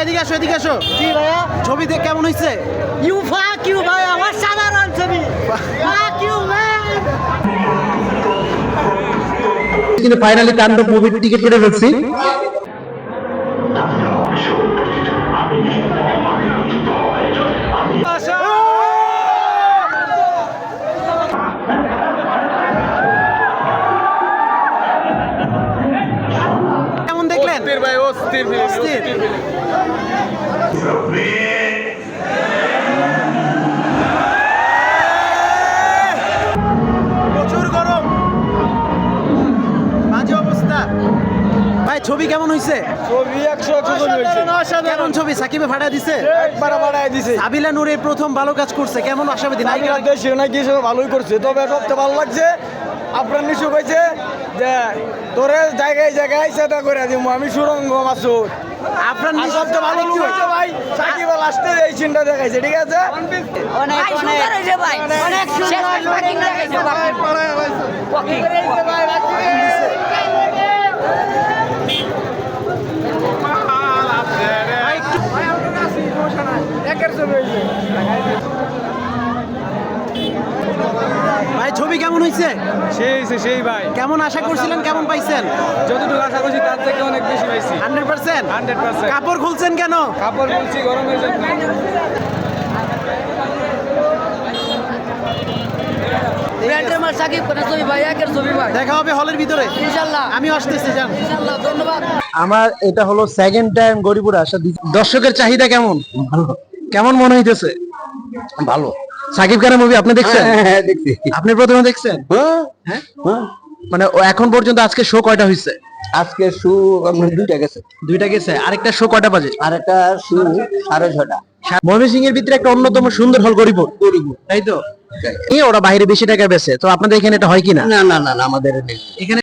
ভাই এদিকে আসো এদিকে আসো। জি ভাইয়া। ছবি দেখ কেমন হয়েছে ইউ ফাক ইউ ভাই আমার সাধারণ ছবি। ফাক ইউ ম্যান কিন্তু ফাইনালি তাণ্ডব মুভির টিকিট কেটে ফেলছি। কেমন দেখলেন? ভাই অস্থির অস্থির। প্রচুর গরম। বাজে অবস্থা। ভাই ছবি কেমন হইছে? ছবি একশো একশো হয়েছে। কেমন ছবি? সাকিবে ভাড়া দিছে? একবার বাড়াই দিছে। সাবিলা নূরের প্রথম ভালো কাজ করছে। কেমন আশাবাদী? নায়িকা দেশে নাকি ভালোই করছে। তবে সবচেয়ে ভালো লাগছে আপনার নিশু কইছে যে তোরে জায়গায় জায়গায় সেটা করে দিব আমি সুরঙ্গ মাসুদ। আপনার সবচেয়ে ভালো কি হয়েছে ভাই সাকিব আসতে এই সিনটা দেখাইছে ঠিক আছে? অনেক অনেক ভাই অনেক সুন্দর লাগাইছে ভাই, একটু- ভাই ছবি কেমন হয়েছে সেই সেই ভাই। কেমন আশা করছিলেন কেমন পাইছেন? যতটুকু আশা করছি তার থেকে অনেক বেশি পাইছি। Hundred percent? 100% কাপড় খুলছেন কেন? কাপড় বলছি গরমের জন্য। দেখা হবে হলের ভিতরে। আমি আসতেছি যান। ধন্যবাদ। আমার এটা হলো সেকেন্ড টাইম গরিপুরে আসা দর্শকের চাহিদা কেমন? কেমন মনে হইতেছে? ভালো। সাকিব খানের মুভি আপনি দেখছেন? হ্যাঁ দেখছি। আপনি প্রথমে দেখছেন? হ্যাঁ হ্যাঁ? মানে এখন পর্যন্ত আজকে শো কয়টা হয়েছে আজকে শু আপনার দুইটা গেছে। দুইটা গেছে। আরেকটা শো কয়টা বাজে? আর একটা শু সাড়ে ছটা ময়মনসিং এর ভিতরে একটা অন্যতম সুন্দর হল গরিব গরিব তাই তো? এই ওরা বাইরে বেশি টাকা বেছে তো আপনাদের এখানে এটা হয় কিনা? না না না না আমাদের এখানে